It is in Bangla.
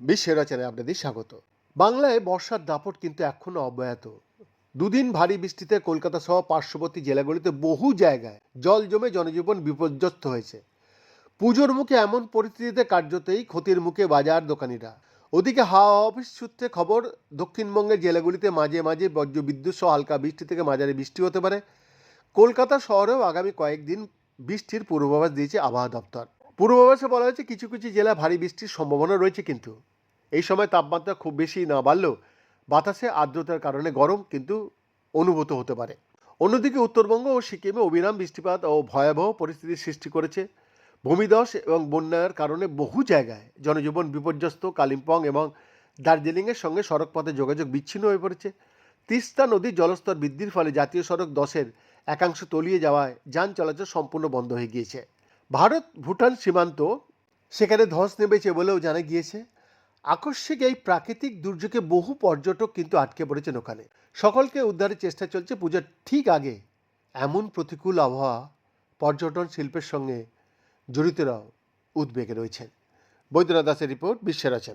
বিশ্বের রচনায় আপনাদের স্বাগত। বাংলায় বর্ষার দাপট কিন্তু এখনও অব্যাহত। দুদিন ভারী বৃষ্টিতে কলকাতা সহ পার্শ্ববর্তী জেলাগুলিতে বহু জায়গায় জল জমে জনজীবন বিপর্যস্ত হয়েছে। পুজোর মুখে এমন পরিস্থিতিতে কার্যতেই ক্ষতির মুখে বাজার দোকানিরা। ওদিকে হাওয়া অফিস সূত্রে খবর, দক্ষিণবঙ্গের জেলাগুলিতে মাঝে মাঝে বজ্র বিদ্যুৎ সহ হালকা বৃষ্টি থেকে মাঝারি বৃষ্টি হতে পারে। কলকাতা শহরেও আগামী কয়েকদিন বৃষ্টির পূর্বাভাস দিয়েছে আবহাওয়া দপ্তর। পূর্বাভাসে বলা হয়েছে কিছু কিছু জেলায় ভারী বৃষ্টির সম্ভাবনা রয়েছে কিন্তু। এই সময় তাপমাত্রা খুব বেশি না বাড়লেও বাতাসে আর্দ্রতার কারণে গরম কিন্তু অনুভূত হতে পারে। অন্যদিকে উত্তরবঙ্গ ও সিকিমে অবিরাম বৃষ্টিপাত ও ভয়াবহ পরিস্থিতির সৃষ্টি করেছে। ভূমিধস এবং বন্যার কারণে বহু জায়গায় জনজীবন বিপর্যস্ত, কালিম্পং এবং দার্জিলিংয়ের সঙ্গে সড়কপথে যোগাযোগ বিচ্ছিন্ন হয়ে পড়েছে। তিস্তা নদীর জলস্তর বৃদ্ধির ফলে জাতীয় সড়ক দশের একাংশ তলিয়ে যাওয়ায় যান চলাচল সম্পূর্ণ বন্ধ হয়ে গিয়েছে। ভারত ভুটান সীমান্ত সেখানে ধস নেমেছে বলেও জানা গিয়েছে। আকস্মিক এই প্রাকৃতিক দুর্যোগে বহু পর্যটক কিন্তু আটকে পড়েছেন ওখানে। সকলকে উদ্ধারের চেষ্টা চলছে, পূজার ঠিক আগে। এমন প্রতিকূল আবহাওয়া পর্যটন শিল্পের সঙ্গে জড়িতরাও উদ্বেগে রয়েছেন। বৈদ্যনাথ দাসের রিপোর্ট, বিশ্বের আছেন